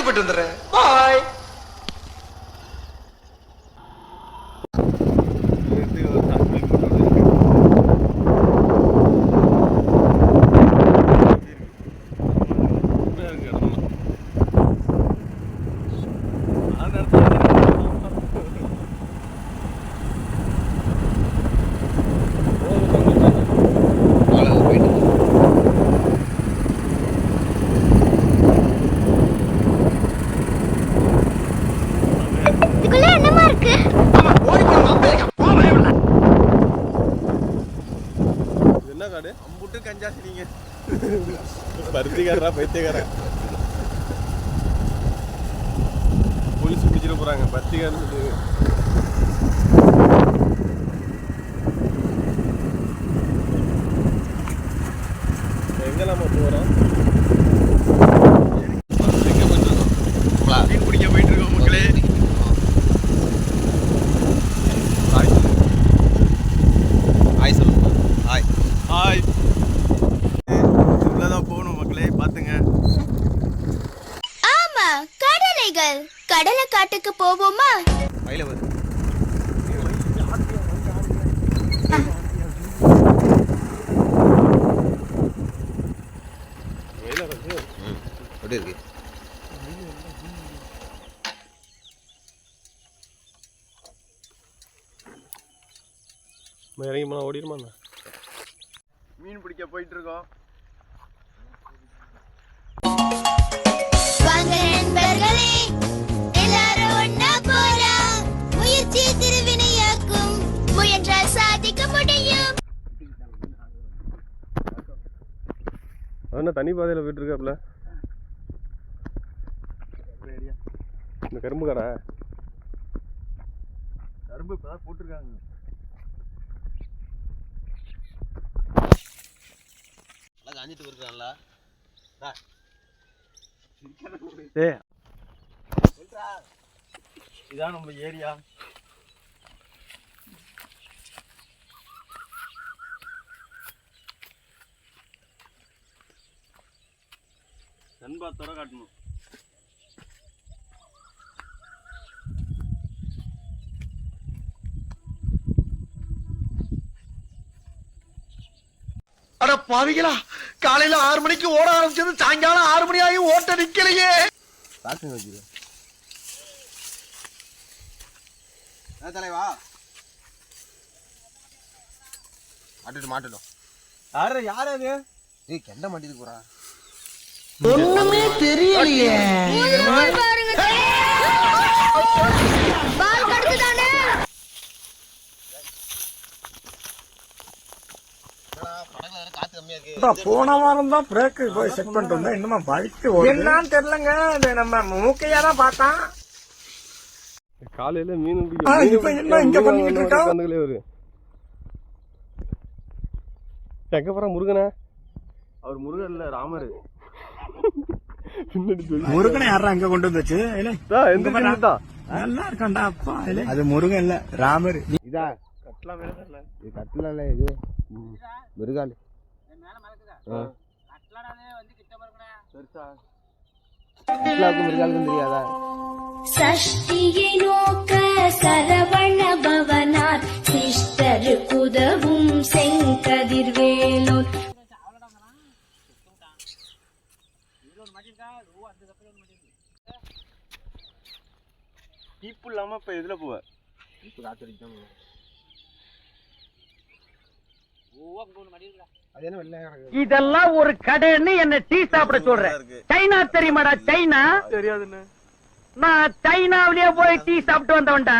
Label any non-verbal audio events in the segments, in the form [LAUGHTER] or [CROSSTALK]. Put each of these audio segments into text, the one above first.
பார்த்து போயிட்டு வந்துடுறேன் பாய் இதுக்குள்ள என்னமா இருக்கு என்ன காடு அம்புட்டு கஞ்சா நீங்க பருத்திக்காரரா பைத்தியக்காரன் போலீஸ் பிடிச்சிட போறாங்க பருத்திக்காரன் சொல்லி எங்கெல்லாம் போறோம்? மீன் கடலைகள் கடலை காட்டுக்கு போவோமா? எப்படி இருக்கு. இறங்கி போனால் ஓடிடுமா மீன் பிடிக்க போயிட்டு இருக்கோம். என்ன தனி பாதையில் போயிட்டு இருக்காப்ல இந்த கரும்பு கடை. கரும்பு இப்போ போட்டிருக்காங்க. நல்லா காஞ்சிட்டு இருக்கிறான்ல ஏ இதான் நம்ம ஏரியா. நண்பா துறை காட்டணும். அட பாவிகளா காலையில ஆறு மணிக்கு ஓட ஆரம்பிச்சது சாயங்காலம் ஆறு மணி ஆகி ஓட்ட நிக்கலையே. பாக்குங்க என்ன தலைவா. மாட்டுட்டு மாட்டுட்டோம் யாரு யார் அது? ஏய் கெண்ட மாட்டிட்டு போறா. கம்மியா இருக்கு. போன வாரம் தான் பிரேக் போய் செக் பண்ணிட்டு வந்தேன். இன்னுமா பைக்கு என்னன்னு தெரியலங்க. நம்ம மூக்கையா தான் பார்த்தான். காலையில மீன் இப்ப என்ன இங்க பண்ணிக்கிட்டு இருக்கா? எங்க போற முருகனா? அவர் முருகன் இல்ல ராமர். [LAUGHS] முருகனை யாரா அங்க கொண்டு வந்துச்சு நல்லா அப்பா அது முருகன் இல்ல ராமர். இதா இல்ல. இது கட்டல இல்ல இது. மிருகால் பெருசா. கட்டலாவுக்கும் மிருகாலுக்கும் தெரியாதா? சஷ்டியை நோக்க சரவண பவனார் சிஷ்டருக்கு உதவும் செங்கதிர்வேலோர். கீப்பு இல்லாம இப்ப எதுல போவ? அது என்ன வெள்ளை கிடக்கு? இதெல்லாம் ஒரு கடைன்னு என்ன டீ சாப்பிட சொல்றேன் சைனா தெரியுமாடா சைனா? தெரியாதுன்னு நான் சைனாவிலேயே போய் டீ சாப்பிட்டு வந்தவன்டா.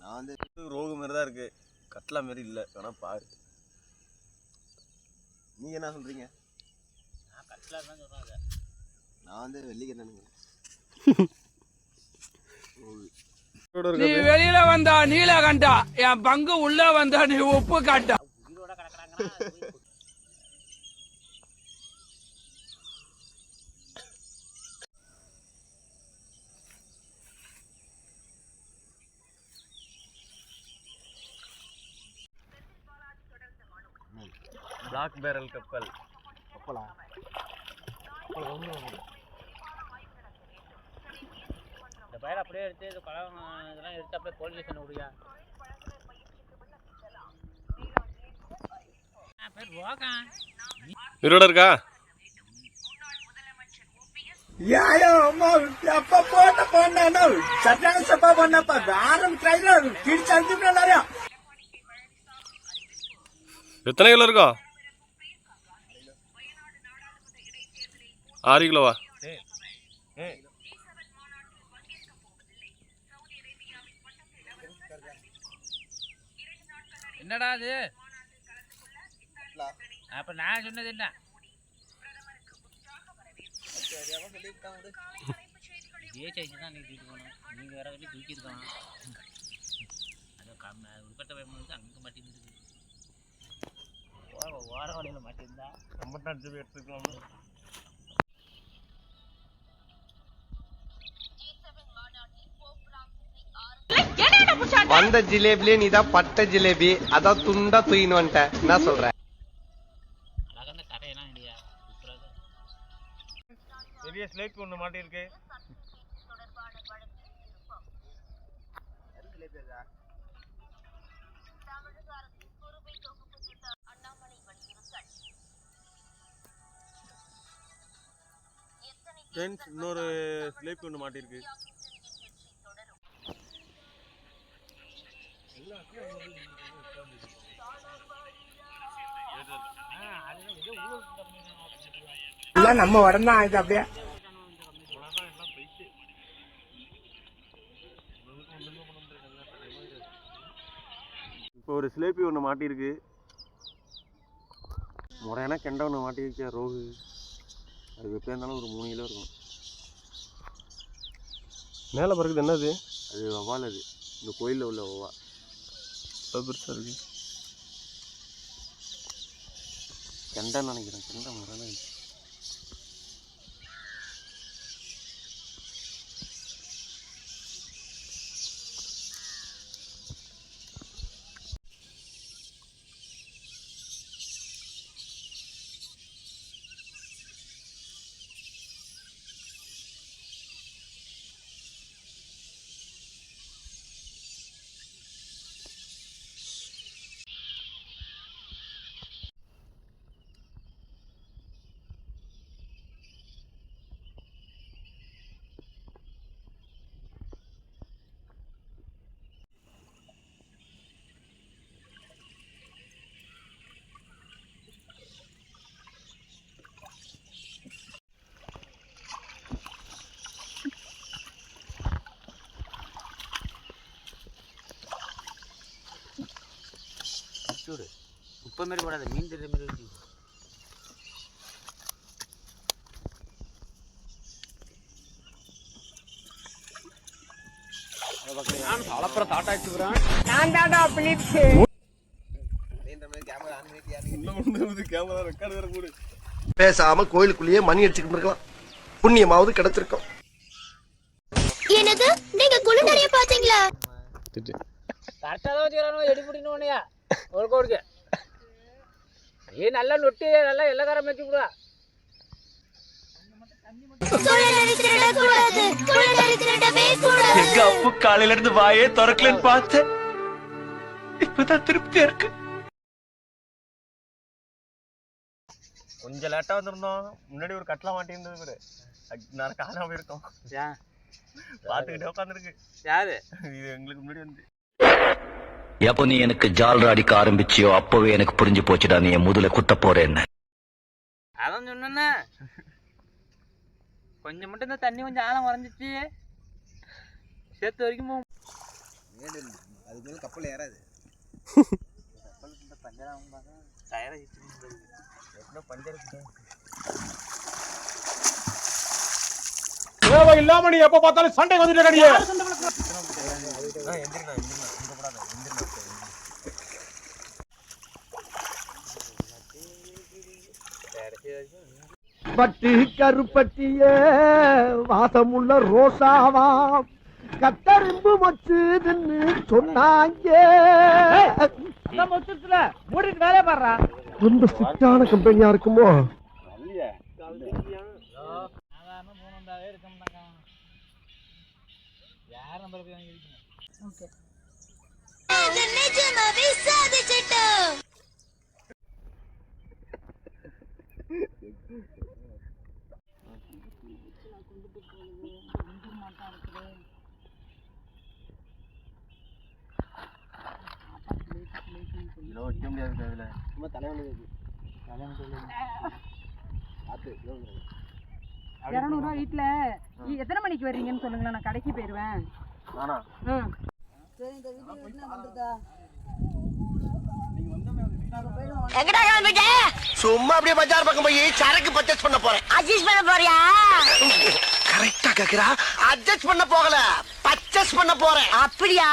நான் வந்து ரோகு மாதிரி தான் இருக்கு. கட்லா மாதிரி இல்ல. வேணா பாரு. நீங்க என்ன சொல்றீங்க? நான் வந்து வெள்ளிக்கிழமை நீ வெளியில வந்தா நீலகண்டா என் பங்கு உள்ள வந்தா நீ உப்பு காட்டா பிளாக் பேரல் கப்பல்? இந்த பயிரை அப்படியே எடுத்து இது பழம் இதெல்லாம் எடுத்து அப்படியே போலீஸ் ஸ்டேஷன் விடுங்க பேர் போகான் இருட இருக்கா? ஏயோ அம்மா அப்ப போட்ட போனா சட்டான பண்ணப்பா. வேறும் ட்ரைலர் திடிச்சு அனுப்பிச்சு எத்தனை கிலோ இருக்கோ? ஆறு கிலோவா என்னடா அது? அப்ப நான் சொன்னது என்ன? சைஸ் தான் நீங்க தூக்கிட்டு போகணும் நீங்க வேற வழி தூக்கியிருக்கலாம் அது கம்ம உள்கட்ட பயன்படுது அங்க மாட்டேங்குது ஓர ஓர வழியில மாட்டிருந்தா? நம்ம அடிச்சு போய் எடுத்துக்கலாம் வந்த ஜிலேபிலே நீ தான் பட்ட ஜிலேபி. அதான் துண்டா தூயின்னு வந்துட்ட என்ன சொல்ற பெரிய ஸ்லேக் ஒன்று மாட்டியிருக்கு. ஃப்ரெண்ட்ஸ் இன்னொரு ஸ்லேக் ஒன்று மாட்டியிருக்கு. நம்ம உடம்பு தான் இது அப்படியே. இப்போ ஒரு சிலேபி ஒன்று மாட்டியிருக்கு. முறையான கெண்டை ஒன்று மாட்டியிருக்கா ரோகு. அது எப்படியா இருந்தாலும் ஒரு மூணு கிலோ இருக்கும். மேலே பிறகுது என்னது? அது வவ்வால் அது. இந்த கோயிலில் உள்ள வவ்வா பெருசாக இருக்குது கெண்டை நினைக்கிறேன். கெண்டை மரம் முறையான சூடு. உப்ப மாரி போடாத மீன் தெரியுற மாதிரி வச்சு கேமரா ரெக்கார்டு வேறு போடு பேசாம கோயிலுக்குள்ளேயே மணி அடிச்சுக்கிட்டு இருக்கலாம் புண்ணியமாவது கிடைச்சிருக்கும் என்னது? நீங்க குழு நிறைய பாத்தீங்களா கரெக்டாக தான் வச்சுக்கிறானோ எடி பிடிக்கணும் உன்னையா ஒரு கோடுக்கு ஏ நல்லா நொட்டி நல்லா எல்லாக்காரம் வச்சு விடுவா கூடாது அப்பு காலையில இருந்து வாயே திறக்கலன்னு பார்த்தேன். இப்பதான் திருப்தியா இருக்கு. கொஞ்சம் லேட்டாக வந்திருந்தோம். முன்னாடி ஒரு கட்டலாம் மாட்டியிருந்தது பாரு அது நான் காணாம போயிருக்கோம் ஏன் பார்த்துக்கிட்டே உட்காந்துருக்கு யாரு? இது எங்களுக்கு முன்னாடி வந்து எப்போ நீ எனக்கு ஜால்ரா அடிக்க ஆரம்பிச்சியோ அப்பவே எனக்கு புரிஞ்சு போச்சுடா நீ என் முதல குத்த போறேன்னு. அதான் சொன்னேன்னு கொஞ்சம் மட்டும் இந்த தண்ணி கொஞ்சம் ஆழம் குறைஞ்சிச்சு. சேர்த்து வரைக்கும் போகும் அதுக்கு மேல கப்பல் ஏறாது. டயரை தேவை இல்லாம நீ எப்ப பார்த்தாலும் சண்டை வந்துட்டு கடியே பட்டு கருப்பட்டிய வாசமுள்ள ரோசாவாம் கத்தரும்பு மச்சுதுன்னு சொன்னாங்க. மொத்தத்துல மூடிட்டு வேலையை பாடுறா ரொம்ப ஸ்ட்ரிக்டான கம்பெனியா இருக்குமோ? சாதாரண போனந்தாவே இருக்க மாட்டாங்க கார் நம்பர் போய் வாங்கி நிஜமாவே சாதிச்சிட்டோம் இதெல்லாம் வைக்க முடியாது அதுல சும்மா தலைவலி இரநூறுவா வீட்டுல எத்தனை மணிக்கு வர்றீங்கன்னு சொல்லுங்களேன் நான் கடைக்கு போயிருவேன் நானா? ம் சும்மா அப்படியே பஜார் பக்கம் போய் சரக்கு பர்ச்சேஸ் பண்ண போறேன். அட்ஜஸ்ட் பண்ண போறியா? கரெக்டா கேக்குறா. அட்ஜஸ்ட் பண்ண போகல. பர்ச்சேஸ் பண்ண போறேன். அப்படியா.